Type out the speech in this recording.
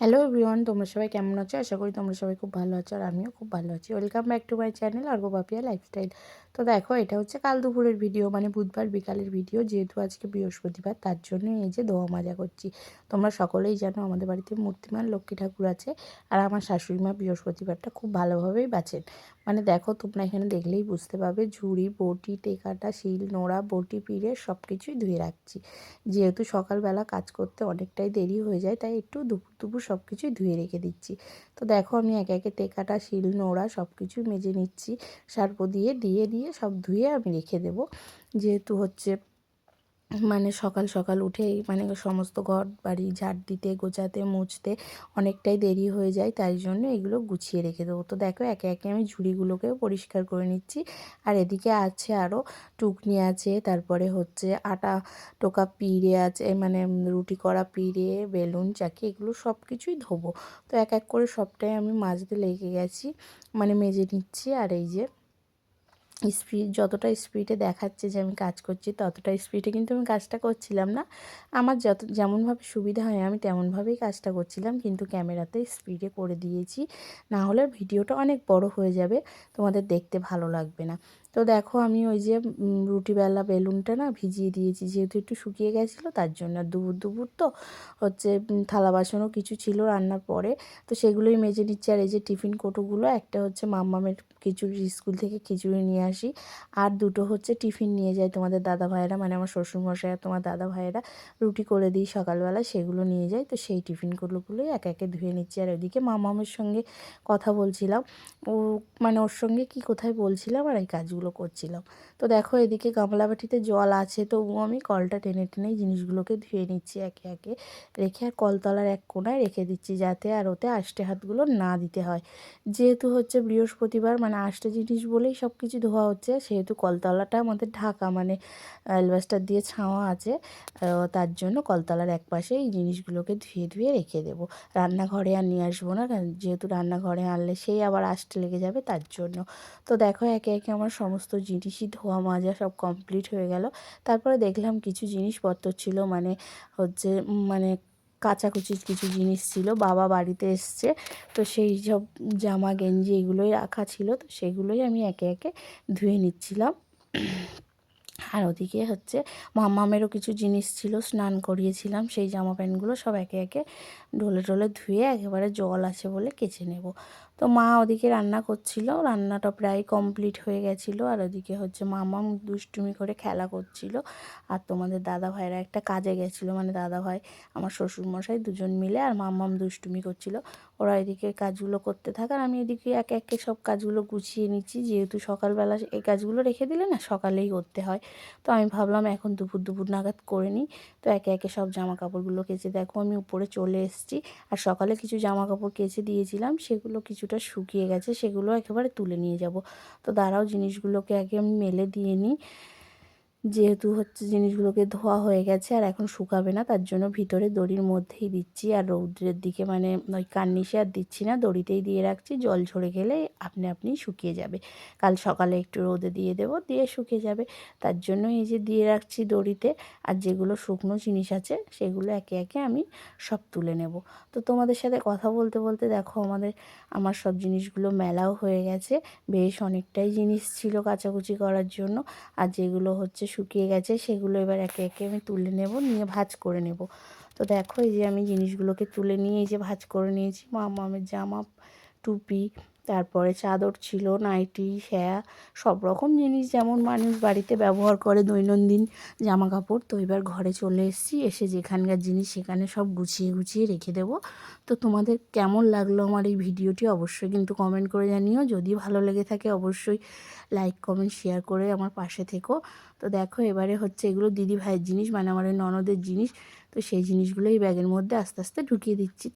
Hello everyone তোমরা সবাই কেমন আছো? আশা করি তোমরা সবাই খুব ভালো আছো আর আমিও খুব ভালো আছি। Welcome back to my channel org বাপিয়া লাইফস্টাইল তো দেখো, এটা হচ্ছে কাল দুপুরের ভিডিও মানে বুধবার বিকালের ভিডিও যেহেতু আজকে বৃহস্পতিবার, তার জন্য এই যে দোয়া মাজা করছি। তোমরা সকলেই জানো আমাদের বাড়িতে মূর্তিমান লক্ষ্মী ঠাকুর আছে আর আমার শাশুড়ি মা বৃহস্পতিবারটা খুব ভালোভাবেই বাঁচেন। মানে দেখো, তোমরা এখানে দেখলেই বুঝতে পারবে ঝুড়ি, বটি, টেকাটা, শিল, নোড়া, বটি, পিড়ে সব কিছুই ধুয়ে রাখছি। যেহেতু সকালবেলা কাজ করতে অনেকটাই দেরি হয়ে যায়, তাই একটু দুপুর দুপুর সব কিছুই ধুয়ে রেখে দিচ্ছি। তো দেখো আমি একে একে তেকাটা শিল, নোড়া সব কিছুই মেজে নিচ্ছি। সার্প দিয়ে দিয়ে দিয়ে সব ধুয়ে আমি রেখে দেবো। যেহেতু হচ্ছে মানে সকাল সকাল উঠেই মানে সমস্ত ঘর বাড়ি ঝাড় দিতে, গোছাতে, মুছতে অনেকটাই দেরি হয়ে যায়। তাই জন্য এগুলো গুছিয়ে রেখে দেবো। তো দেখো, একে একে আমি ঝুড়িগুলোকেও পরিষ্কার করে নিচ্ছি। আর এদিকে আছে আরও টুকনি আছে, তারপরে হচ্ছে আটা টোকা পিড়ে আছে মানে রুটি করা পিড়ে, বেলুন, চাকি, এগুলো সব কিছুই ধোবো। তো এক এক করে সবটাই আমি মাজতে লেগে গেছি মানে মেজে নিচ্ছি। আর এই যে স্পিড, যতটা স্পিডে দেখাচ্ছে যে আমি কাজ করছি, ততটা স্পিডে কিন্তু আমি কাজটা করছিলাম না। আমার যত, যেমনভাবে সুবিধা হয় আমি তেমনভাবেই কাজটা করছিলাম, কিন্তু ক্যামেরাতে স্পিডে করে দিয়েছি। না হলে ভিডিওটা অনেক বড় হয়ে যাবে, তোমাদের দেখতে ভালো লাগবে না। তো দেখো আমি ওই যে রুটিবেলা বেলুনটা না ভিজিয়ে দিয়েছি। যেহেতু একটু শুকিয়ে গেছিল, তার জন্য দুপুর দুপুর তো হচ্ছে থালা বাসনও কিছু ছিল রান্নার পরে। তো সেগুলোই মেজে নিচ্ছি। আর এই যে টিফিন কোটোগুলো, একটা হচ্ছে মাম্মামের খিচুড়ি, স্কুল থেকে খিচুড়ি নিয়ে আসি। আর দুটো হচ্ছে টিফিন নিয়ে যায় তোমাদের দাদা ভাইয়েরা মানে আমার শ্বশুরমশাই আর তোমার দাদা ভাইয়েরা রুটি করে দিই সকালবেলা সেগুলো নিয়ে যায় তো সেই টিফিনগুলোগুলোই এক একে ধুয়ে নিচ্ছি। আর ওইদিকে মামামের সঙ্গে কথা বলছিলাম। ও মানে ওর সঙ্গে কি কোথায় বলছিলাম? আর এই কাজগুলো করছিলাম তো দেখো এদিকে গামলা বাটিতে জল আছে, তবুও আমি কলটা টেনে টেনে জিনিসগুলোকে ধুয়ে নিচ্ছি একে একে। রেখে আর কলতলার এক কোনায় রেখে দিচ্ছি যাতে আর ওতে আষ্টে হাতগুলো না দিতে হয়। যেহেতু হচ্ছে বৃহস্পতিবার মানে আষ্টে জিনিস বলেই সব কিছু ধোয়া হচ্ছে, সেহেতু কলতলাটা আমাদের ঢাকা মানে অ্যালবাস্টার দিয়ে ছাওয়া আছে তার জন্য কলতলার এক পাশে এই জিনিসগুলোকে ধুয়ে ধুয়ে রেখে দেবো। রান্নাঘরে আর নিয়ে আসব না যেহেতু রান্নাঘরে আনলে সেই আবার আসতে লেগে যাবে তার জন্য। তো দেখো একে একে আমার সমস্ত জিনিসই ধোয়া মাজা সব কমপ্লিট হয়ে গেল। তারপরে দেখলাম কিছু জিনিসপত্র ছিল মানে হচ্ছে মানে কাচাকুচির কিছু জিনিস ছিল, বাবা বাড়িতে এসছে, তো সেই সব জামা, গেঞ্জি এগুলোই রাখা ছিল, তো সেগুলোই আমি একে একে ধুয়ে নিচ্ছিলাম। আর ওদিকে হচ্ছে মামামেরও কিছু জিনিস ছিল, স্নান করিয়েছিলাম, সেই জামা প্যান্টগুলো সব একে একে ঢোলে ঢোলে ধুয়ে একেবারে জল আছে বলে কেচে নেব। তো মা ওদিকে রান্না করছিল, রান্নাটা প্রায় কমপ্লিট হয়ে গেছিল। আর ওদিকে হচ্ছে মামাম দুষ্টুমি করে খেলা করছিল। আর তোমাদের দাদা ভাইরা একটা কাজে গেছিল মানে দাদা ভাই, আমার শ্বশুরমশাই দুজন মিলে আর মামাম দুষ্টুমি করছিল। ওরা এদিকে কাজগুলো করতে থাকে, আর আমি এদিকে একে একে সব কাজগুলো গুছিয়ে নিচ্ছি। যেহেতু সকালবেলা এই কাজগুলো রেখে দিলে না, সকালেই করতে হয়। তো আমি ভাবলাম এখন দুপুর দুপুর নাগাদ করে নিই। তো একে একে সব জামা কাপড়গুলো কেচে, দেখো আমি উপরে চলে এসেছি। আর সকালে কিছু জামা কাপড় কেচে দিয়েছিলাম, সেগুলো কিছুটা শুকিয়ে গেছে, সেগুলো একেবারে তুলে নিয়ে যাব। তো দাঁড়াও, জিনিসগুলোকে আগে আমি মেলে দিয়ে নিই। যেহেতু হচ্ছে জিনিসগুলোকে ধোয়া হয়ে গেছে আর এখন শুকাবে না, তার জন্য ভিতরে দড়ির মধ্যেই দিচ্ছি। আর রৌদ্রের দিকে মানে ওই কার্নিশে আর দিচ্ছি না, দড়িতেই দিয়ে রাখছি। জল ঝরে গেলে আপনি আপনি শুকিয়ে যাবে। কাল সকালে একটু রোদে দিয়ে দেবো, দিয়ে শুকিয়ে যাবে। তার জন্য এই যে দিয়ে রাখছি দড়িতে, আর যেগুলো শুকনো জিনিস আছে, সেগুলো একে একে আমি সব তুলে নেব। তো তোমাদের সাথে কথা বলতে বলতে দেখো আমাদের, আমার সব জিনিসগুলো মেলাও হয়ে গেছে। বেশ অনেকটাই জিনিস ছিল কাচাকুচি করার জন্য। আর যেগুলো হচ্ছে শুকিয়ে গেছে, সেগুলো এবার একে একে আমি তুলে নেব, নিয়ে ভাজ করে নেব। তো দেখো এই যে আমি জিনিসগুলোকে তুলে নিয়ে এই যে ভাজ করে নিয়েছি মামামের জামা, টুপি তারপরে চাদর ছিল, নাইটি শ্যায়া সব রকম জিনিস যেমন মানুষ বাড়িতে ব্যবহার করে দৈনন্দিন জামা কাপড় তো এবার ঘরে চলে এসেছি, এসে যেখানকার জিনিস সেখানে সব গুছিয়ে গুছিয়ে রেখে দেবো। তো তোমাদের কেমন লাগল আমার এই ভিডিওটি অবশ্যই কিন্তু কমেন্ট করে জানিও। যদি ভালো লেগে থাকে অবশ্যই লাইক কমেন্ট শেয়ার করে আমার পাশে থেকো। তো দেখো এবারে হচ্ছে এগুলো দিদি ভাইয়ের জিনিস মানে আমার ননদের জিনিস। তো সেই জিনিসগুলো এই ব্যাগের মধ্যে আস্তে আস্তে ঢুকিয়ে দিচ্ছি।